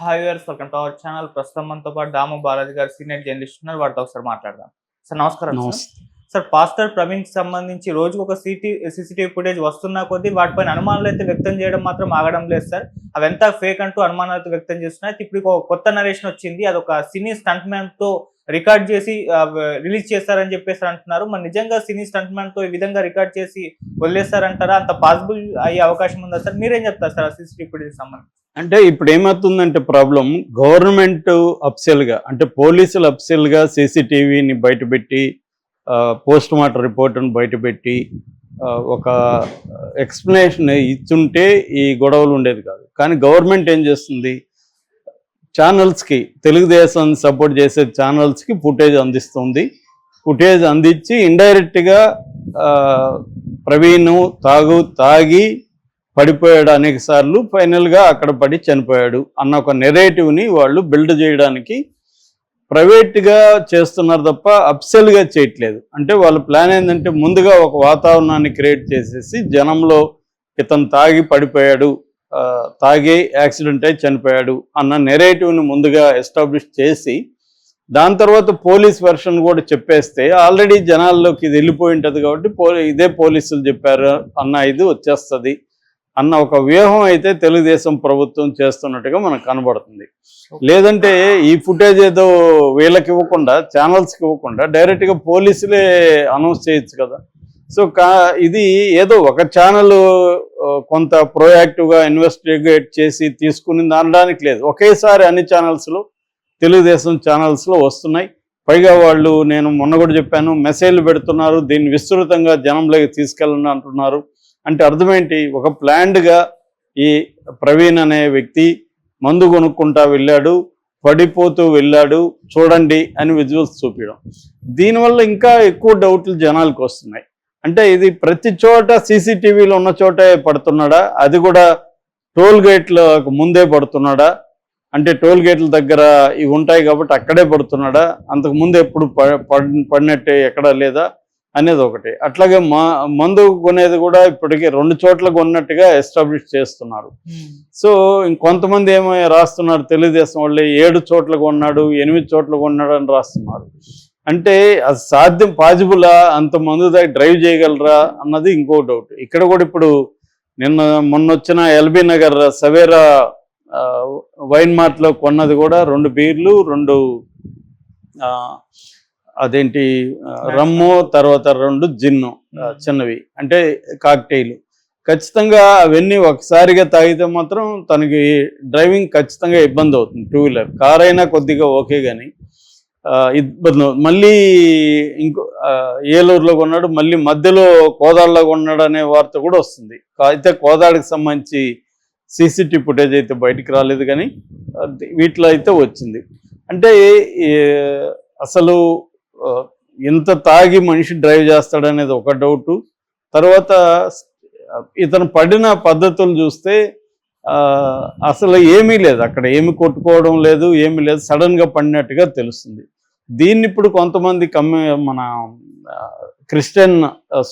Hi viewers welcome to our channel ప్రస్తుతం మనతో పాటు దాము బాలాజీ గారు సీనియర్ జర్నలిస్ట్ ఉన్నారు. వారితో ఒకసారి మాట్లాడదాం. సార్ నమస్కారం సార్. పాస్టర్ ప్రవీణ్కి సంబంధించి రోజుకు ఒక సిటీ సీసీటీవీ ఫుటేజ్ వస్తున్నా కొద్దీ వాటిపైన అనుమానాలు అయితే వ్యక్తం చేయడం మాత్రం ఆగడం లేదు సార్. అవంతా ఫేక్ అంటూ అనుమానాలు అయితే వ్యక్తం చేస్తున్నాయి. ఇప్పుడు ఒక కొత్త నరేషన్ వచ్చింది. అది ఒక సినీ స్టంట్ మ్యాన్తో రికార్డ్ చేసి రిలీజ్ చేస్తారని చెప్పేసి అంటున్నారు. మరి నిజంగా సినీ స్టంట్ మ్యాన్తో ఈ విధంగా రికార్డ్ చేసి వదిలేస్తారంటారా? అంత పాసిబుల్ అయ్యే అవకాశం ఉందా సార్? మీరేం చెప్తారు సార్ ఆ సీసీటీవీ ఫుటేజ్ సంబంధించి? అంటే ఇప్పుడు ఏమవుతుందంటే ప్రాబ్లం గవర్నమెంట్ అప్సెల్గా అంటే పోలీసులు అప్సెల్గా సీసీటీవీని బయటపెట్టి పోస్ట్ మార్టం రిపోర్ట్ని బయటపెట్టి ఒక ఎక్స్ప్లెనేషన్ ఇచ్చుంటే ఈ గొడవలు ఉండేది కాదు. కానీ గవర్నమెంట్ ఏం చేస్తుంది? ఛానల్స్కి తెలుగుదేశం సపోర్ట్ చేసే ఛానల్స్కి ఫుటేజ్ అందిస్తుంది. ఫుటేజ్ అందించి ఇండైరెక్ట్గా ప్రవీణ్ తాగు తాగి పడిపోయాడు అనేక సార్లు. ఫైనల్గా అక్కడ పడి చనిపోయాడు అన్న ఒక నెరేటివ్ని వాళ్ళు బిల్డ్ చేయడానికి ప్రైవేట్గా చేస్తున్నారు తప్ప అప్సెల్గా చేయట్లేదు. అంటే వాళ్ళ ప్లాన్ ఏంటంటే ముందుగా ఒక వాతావరణాన్ని క్రియేట్ చేసేసి జనంలో ఇతను తాగి పడిపోయాడు తాగి యాక్సిడెంట్ అయి చనిపోయాడు అన్న నెరేటివ్ని ముందుగా ఎస్టాబ్లిష్ చేసి దాని తర్వాత పోలీస్ వెర్షన్ కూడా చెప్పేస్తే ఆల్రెడీ జనాల్లోకి ఇది వెళ్ళిపోయి ఉంటుంది కాబట్టి పో ఇదే పోలీసులు చెప్పారు అన్న ఇది వచ్చేస్తుంది. అన్న ఒక వ్యూహం అయితే తెలుగుదేశం ప్రభుత్వం చేస్తున్నట్టుగా మనకు కనబడుతుంది. లేదంటే ఈ ఫుటేజ్ ఏదో వీళ్ళకి ఇవ్వకుండా ఛానల్స్కి ఇవ్వకుండా డైరెక్ట్గా పోలీసులే అనౌన్స్ చేయొచ్చు కదా. సో కా ఇది ఏదో ఒక ఛానల్ కొంత ప్రోయాక్టివ్గా ఇన్వెస్టిగేట్ చేసి తీసుకుని అనడానికి లేదు. ఒకేసారి అన్ని ఛానల్స్లో తెలుగుదేశం ఛానల్స్లో వస్తున్నాయి. పైగా వాళ్ళు నేను మొన్న కూడా చెప్పాను మెసేజ్లు పెడుతున్నారు దీన్ని విస్తృతంగా జనంలోకి తీసుకెళ్ళండి అంటున్నారు. అంటే అర్థమేంటి? ఒక ప్లాండ్గా ఈ ప్రవీణ్ అనే వ్యక్తి మందు కొనుక్కుంటా వెళ్ళాడు పడిపోతూ వెళ్ళాడు చూడండి అని విజువల్స్ చూపించడం. దీనివల్ల ఇంకా ఎక్కువ డౌట్లు జనాలకు వస్తున్నాయి. అంటే ఇది ప్రతి చోట సీసీటీవీలో ఉన్న చోటే పడుతున్నాడా? అది కూడా టోల్ గేట్లకు ముందే పడుతున్నాడా? అంటే టోల్ గేట్ల దగ్గర ఇవి ఉంటాయి కాబట్టి అక్కడే పడుతున్నాడా? అంతకు ముందు ఎప్పుడు ప- పడినట్టే ఎక్కడా లేదా? అనేది ఒకటి. అట్లాగే మా మందు కొనేది కూడా ఇప్పటికీ రెండు చోట్ల కొన్నట్టుగా ఎస్టాబ్లిష్ చేస్తున్నారు. సో ఇంకొంతమంది ఏమో రాస్తున్నారు తెలుగుదేశం వాళ్ళు ఏడు చోట్ల కొన్నాడు ఎనిమిది చోట్ల కొన్నాడు అని రాస్తున్నారు. అంటే అది సాధ్యం పాజిబులా అంత మందు దగ్గర డ్రైవ్ చేయగలరా అన్నది ఇంకో డౌట్. ఇక్కడ కూడా ఇప్పుడు నిన్న మొన్న వచ్చిన ఎల్బీ నగర్ సవేరా వైన్ మార్ట్లో కొన్నది కూడా రెండు బీర్లు రెండు అదేంటి? రమ్ము తర్వాత రెండు జిన్ను ఆ, చిన్నవి. అంటే కాక్టైల్. ఖచ్చితంగా అవన్నీ ఒకసారిగా తాగితే మాత్రం తనకి డ్రైవింగ్ ఖచ్చితంగా ఇబ్బంది అవుతుంది టూ వీలర్ కార్ అయినా కొద్దిగా ఓకే కానీ ఇబ్బంది. మళ్ళీ ఇంకో ఏలూరులో కొన్నాడు మళ్ళీ మధ్యలో కోదాడలో కొన్నాడు అనే వార్త కూడా వస్తుంది. అయితే కోదాడికి సంబంధించి సీసీటీవీ ఫుటేజ్ అయితే బయటికి రాలేదు కానీ వీటిలో అయితే వచ్చింది. అంటే అసలు ఇంత తాగి మనిషి డ్రైవ్ చేస్తాడనేది ఒక డౌటు. తర్వాత ఇతను పడిన పద్ధతులు చూస్తే అసలు ఏమీ లేదు. అక్కడ ఏమి కొట్టుకోవడం లేదు ఏమీ లేదు. సడన్గా పడినట్టుగా తెలుస్తుంది. దీన్ని ఇప్పుడు కొంతమంది కమ్మి మన క్రిస్టియన్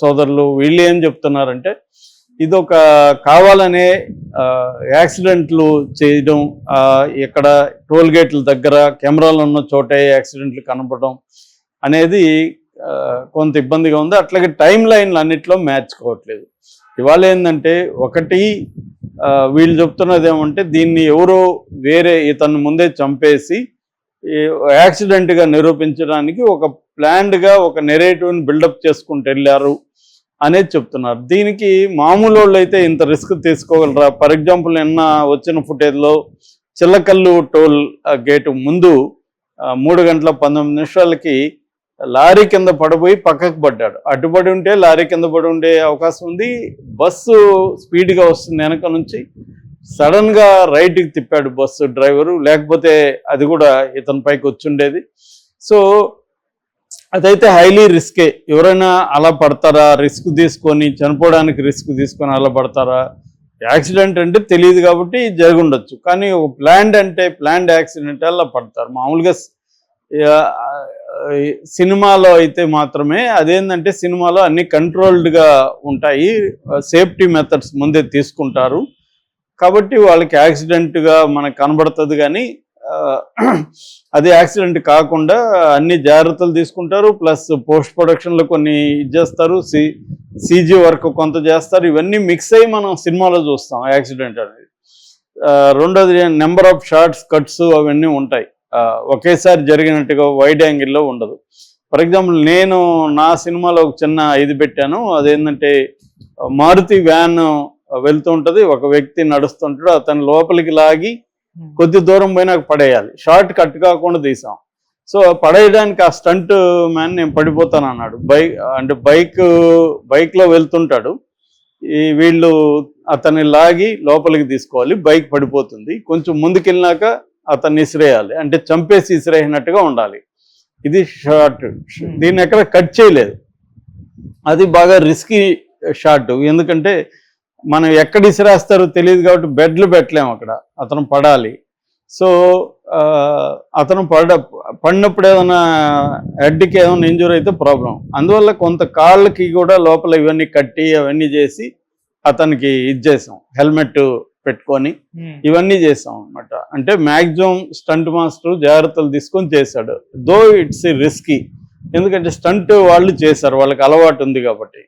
సోదరులు వీళ్ళు ఏం చెప్తున్నారంటే ఇది ఒక కావాలనే యాక్సిడెంట్లు చేయడం ఇక్కడ టోల్ గేట్ల దగ్గర కెమెరాలు ఉన్న చోటే యాక్సిడెంట్లు కనపడడం అనేది కొంత ఇబ్బందిగా ఉంది. అట్లాగే టైం లైన్లు అన్నిట్లో మ్యాచ్ కావట్లేదు. ఇవాళ ఏంటంటే ఒకటి వీళ్ళు చెప్తున్నది ఏమంటే దీన్ని ఎవరో వేరే ఇతను ముందే చంపేసి యాక్సిడెంట్గా నిరూపించడానికి ఒక ప్లాన్డ్గా ఒక నెరేటివ్ని బిల్డప్ చేసుకుంటూ వెళ్ళారు అనేది చెప్తున్నారు. దీనికి మామూలు వాళ్ళు అయితే ఇంత రిస్క్ తీసుకోగలరా? ఫర్ ఎగ్జాంపుల్ నిన్న వచ్చిన ఫుటేజ్లో చిల్లకల్లు టోల్ గేటు ముందు మూడు గంటల పంతొమ్మిది నిమిషాలకి లారీ కింద పడిపోయి పక్కకు పడ్డాడు. అడ్డుపడి ఉంటే లారీ కింద పడి ఉండే అవకాశం ఉంది. బస్సు స్పీడ్గా వస్తుంది వెనక నుంచి. సడన్గా రైట్కి తిప్పాడు బస్సు డ్రైవరు. లేకపోతే అది కూడా ఇతని పైకి వచ్చుండేది సో అదైతే హైలీ రిస్కే. ఎవరైనా అలా పడతారా? రిస్క్ తీసుకొని చనిపోవడానికి రిస్క్ తీసుకొని అలా పడతారా? యాక్సిడెంట్ అంటే తెలియదు కాబట్టి జరిగి ఉండొచ్చు కానీ ఒక ప్లాండ్ అంటే ప్లాండ్ యాక్సిడెంట్ అలా పడతారు. మామూలుగా సినిమాలో అయితే మాత్రమే అదేంటంటే సినిమాలో అన్ని కంట్రోల్డ్గా ఉంటాయి. సేఫ్టీ మెథడ్స్ ముందే తీసుకుంటారు. కాబట్టి వాళ్ళకి యాక్సిడెంట్గా మనకు కనబడుతుంది కానీ అది యాక్సిడెంట్ కాకుండా అన్ని జాగ్రత్తలు తీసుకుంటారు. ప్లస్ పోస్ట్ ప్రొడక్షన్లో కొన్ని ఇది చేస్తారు. సి సీజీ వర్క్ కొంత చేస్తారు. ఇవన్నీ మిక్స్ అయ్యి మనం సినిమాలో చూస్తాం యాక్సిడెంట్ అనేది. రెండోది నెంబర్ ఆఫ్ షార్ట్స్ కట్స్ అవన్నీ ఉంటాయి. ఒకేసారి జరిగినట్టుగా వైడ్ యాంగిల్లో ఉండదు. ఫర్ ఎగ్జాంపుల్ నేను నా సినిమాలో ఒక చిన్న ఇది పెట్టాను. అదేంటంటే మారుతి వ్యాన్ వెళ్తూ ఉంటుంది. ఒక వ్యక్తి నడుస్తుంటాడు. అతను లోపలికి లాగి కొద్ది దూరం పోయినాక పడేయాలి. షార్ట్ కట్ కాకుండా తీసాం. సో పడేయడానికి ఆ స్టంట్ మ్యాన్ నేను పడిపోతాను అన్నాడు. బైక్ అంటే బైక్ బైక్లో వెళ్తుంటాడు. ఈ వీళ్ళు అతన్ని లాగి లోపలికి తీసుకోవాలి. బైక్ పడిపోతుంది. కొంచెం ముందుకెళ్ళినాక అతన్ని ఇసిరేయాలి. అంటే చంపేసి ఇసిరేసినట్టుగా ఉండాలి. ఇది షార్ట్ దీన్ని ఎక్కడ కట్ చేయలేదు. అది బాగా రిస్కీ షాట్. ఎందుకంటే మనం ఎక్కడ ఇసిరేస్తారో తెలియదు కాబట్టి బెడ్లు పెట్టలేము అక్కడ. అతను పడాలి. సో అతను పడ పడినప్పుడు ఏదైనా హెడ్కి ఏమైనా ఇంజూర్ అయితే ప్రాబ్లం. అందువల్ల కొంత కాళ్ళకి కూడా లోపల ఇవన్నీ కట్టి అవన్నీ చేసి అతనికి ఇది చేసాం. హెల్మెట్ పెట్టుకొని ఇవన్నీ చేసాం అన్నమాట అంటే మ్యాక్సిమం స్టంట్ మాస్టర్ జాగ్రత్తలు తీసుకొని చేశాడు. దో ఇట్స్ రిస్కీ ఎందుకంటే స్టంట్ వాళ్ళు చేశారు వాళ్ళకి అలవాటు ఉంది కాబట్టి.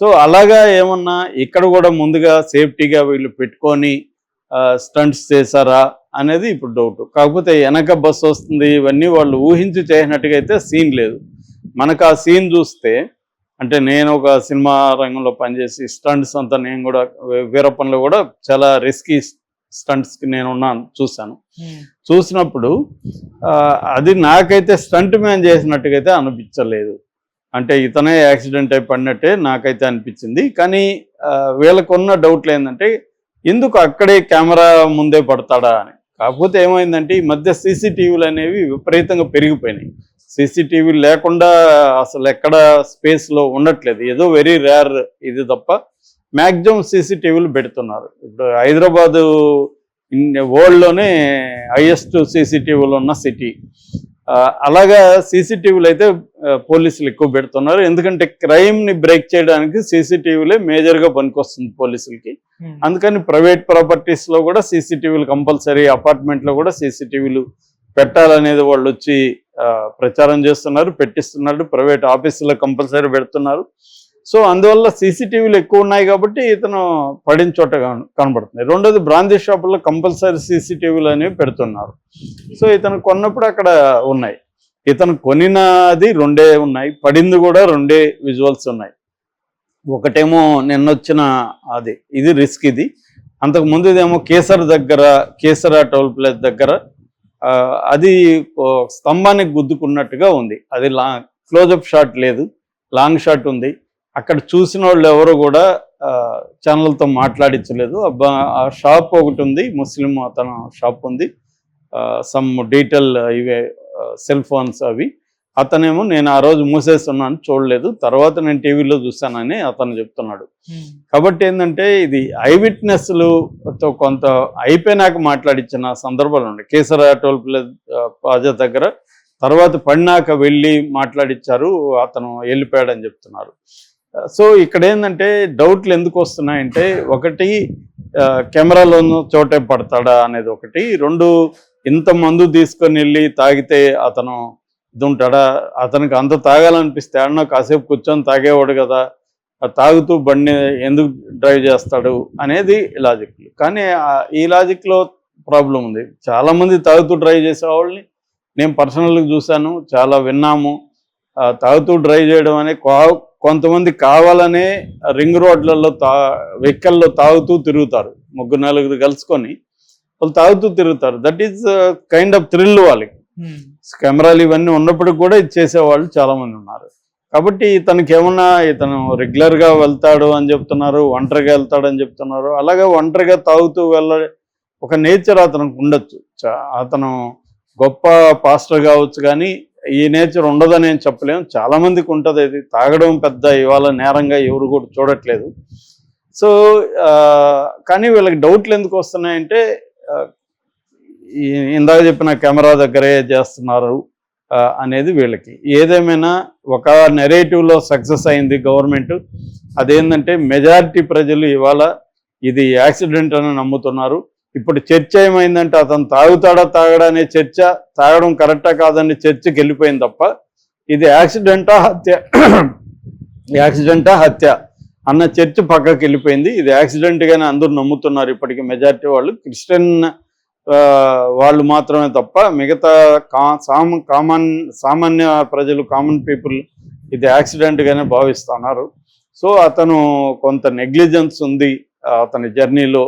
సో అలాగా ఏమన్నా ఇక్కడ కూడా ముందుగా సేఫ్టీగా వీళ్ళు పెట్టుకొని స్టంట్స్ చేశారా అనేది ఇప్పుడు డౌట్ కాకపోతే వెనక బస్సు వస్తుంది ఇవన్నీ వాళ్ళు ఊహించి చేసినట్టుగా అయితే సీన్ లేదు. మనకు ఆ సీన్ చూస్తే అంటే నేను ఒక సినిమా రంగంలో పనిచేసి స్టంట్స్ అంతా నేను కూడా వీరప్పన్లో కూడా చాలా రిస్కీ స్టంట్స్కి నేను ఉన్నాను చూశాను. చూసినప్పుడు ఆ, అది నాకైతే స్టంట్ మ్యాన్ చేసినట్టుగా అయితే అనిపించలేదు. అంటే ఇతనే యాక్సిడెంట్ అయి పడినట్టే నాకైతే అనిపించింది. కానీ వీళ్ళకున్న డౌట్లు ఏంటంటే ఎందుకు అక్కడే కెమెరా ముందే పడతాడా? అని. కాకపోతే ఏమైందంటే ఈ మధ్య సీసీటీవీలు అనేవి విపరీతంగా పెరిగిపోయినాయి. సీసీటీవీ లేకుండా అసలు ఎక్కడ స్పేస్లో ఉండట్లేదు. ఏదో వెరీ రేర్ ఇది తప్ప మ్యాక్సిమం సీసీటీవీలు పెడుతున్నారు. ఇప్పుడు హైదరాబాదు వరల్డ్లోనే హైయెస్ట్ సీసీటీవీలు ఉన్న సిటీ అలాగా సీసీటీవీలు అయితే పోలీసులు ఎక్కువ పెడుతున్నారు. ఎందుకంటే క్రైమ్ని బ్రేక్ చేయడానికి సీసీటీవీలే మేజర్గా పనికొస్తుంది పోలీసులకి. అందుకని ప్రైవేట్ ప్రాపర్టీస్లో కూడా సీసీటీవీలు కంపల్సరీ అపార్ట్మెంట్లో కూడా సీసీటీవీలు పెట్టాలనేది వాళ్ళు వచ్చి ప్రచారం చేస్తున్నారు పెట్టిస్తున్నారు ప్రైవేట్ ఆఫీసులో కంపల్సరీ పెడుతున్నారు. సో అందువల్ల సీసీటీవీలు ఎక్కువ ఉన్నాయి కాబట్టి ఇతను పడిన చోట కన- కనబడుతుంది. రెండోది బ్రాందీ షాపుల్లో కంపల్సరీ సీసీటీవీలు అనేవి పెడుతున్నారు. సో ఇతను కొన్నప్పుడు అక్కడ ఉన్నాయి. ఇతను కొనినది రెండే ఉన్నాయి. పడింది కూడా రెండే విజువల్స్ ఉన్నాయి. ఒకటేమో నిన్నొచ్చిన అది. ఇది రిస్క్ ఇది. అంతకు ముందుదేమో కేసర్ దగ్గర కేసర టోల్ ప్లేస్ దగ్గర అది స్తంభానికి గుద్దుకున్నట్టుగా ఉంది. అది లాంగ్ క్లోజప్ షాట్ లేదు. లాంగ్ షాట్ ఉంది. అక్కడ చూసిన వాళ్ళు ఎవరు కూడా ఛానల్తో మాట్లాడించలేదు. అబ్బా ఆ షాప్ ఒకటి ఉంది. ముస్లిం అతను షాప్ ఉంది. సమ్ డీటెయిల్ ఇవే సెల్ ఫోన్స్ అవి. అతనేమో నేను ఆ రోజు మూసేస్తున్నాను చూడలేదు. తర్వాత నేను టీవీలో చూశానని అతను చెప్తున్నాడు. కాబట్టి ఏంటంటే ఇది ఐ విట్నెస్లతో కొంత అయిపోయినాక మాట్లాడించిన సందర్భాలు ఉన్నాయి. కేసర టోల్ ప్లాజా దగ్గర తర్వాత పడినాక వెళ్ళి మాట్లాడించారు అతను వెళ్ళిపోయాడని చెప్తున్నారు. సో ఇక్కడ ఏంటంటే డౌట్లు ఎందుకు వస్తున్నాయంటే ఒకటి ఆ, కెమెరాలో ఉన్న చోటే పడతాడా అనేది ఒకటి. రెండు ఇంత మందు తీసుకొని వెళ్ళి తాగితే అతను ఉంటాడా అతనికి అంత తాగాలనిపిస్తే ఆడనో కాసేపు కూర్చొని తాగేవాడు కదా తాగుతూ బండి ఎందుకు డ్రైవ్ చేస్తాడు అనేది లాజిక్ కానీ ఈ లాజిక్లో ప్రాబ్లం ఉంది. చాలా మంది తాగుతూ డ్రైవ్ చేసే వాళ్ళని నేను పర్సనల్గా చూశాను చాలా విన్నాము. తాగుతూ డ్రైవ్ చేయడం అనే కొంతమంది కావాలనే రింగ్ రోడ్లలో తా వెహికల్లో తాగుతూ తిరుగుతారు. ముగ్గురు నలుగురు కలుసుకొని వాళ్ళు తాగుతూ తిరుగుతారు. That is kind of thrill వాళ్ళకి. Hmm. కెమెరాలు ఇవన్నీ ఉన్నప్పటికి కూడా ఇది చేసేవాళ్ళు చాలా మంది ఉన్నారు. కాబట్టి ఇతనికి ఏమన్నా ఇతను రెగ్యులర్గా వెళ్తాడు అని చెప్తున్నారు ఒంటరిగా వెళ్తాడు అని చెప్తున్నారు అలాగే ఒంటరిగా తాగుతూ వెళ్ళ ఒక నేచర్ అతనికి ఉండొచ్చు. అతను గొప్ప పాస్టర్ కావచ్చు కానీ ఈ నేచర్ ఉండదని నేను చెప్పలేము చాలా మందికి ఉంటుంది ఇది తాగడం పెద్ద ఇవాళ నేరంగా ఎవరు కూడా చూడట్లేదు. సో కానీ వీళ్ళకి డౌట్లు ఎందుకు వస్తున్నాయంటే ఇందాక చెప్పిన కెమెరా దగ్గరే చేస్తున్నారు అనేది వీళ్ళకి. ఏదేమైనా ఒక నెరేటివ్లో సక్సెస్ అయింది గవర్నమెంట్ అదేంటంటే మెజారిటీ ప్రజలు ఇవాళ ఇది యాక్సిడెంట్ అని నమ్ముతున్నారు. ఇప్పుడు చర్చ ఏమైందంటే అతను తాగుతాడా తాగడా అనే చర్చ తాగడం కరెక్టా కాదని చర్చకి వెళ్ళిపోయింది తప్ప ఇది యాక్సిడెంటా హత్య యాక్సిడెంటా హత్య అన్న చర్చ పక్కకి వెళ్ళిపోయింది. ఇది యాక్సిడెంట్ గానే అందరూ నమ్ముతున్నారు ఇప్పటికి మెజారిటీ వాళ్ళు. క్రిస్టియన్ వాళ్ళు మాత్రమే తప్ప మిగతా కా సామ కామన్ సామాన్య ప్రజలు కామన్ పీపుల్ ఇది యాక్సిడెంట్గానే భావిస్తున్నారు. సో అతను కొంత నెగ్లిజెన్స్ ఉంది అతని జర్నీలో.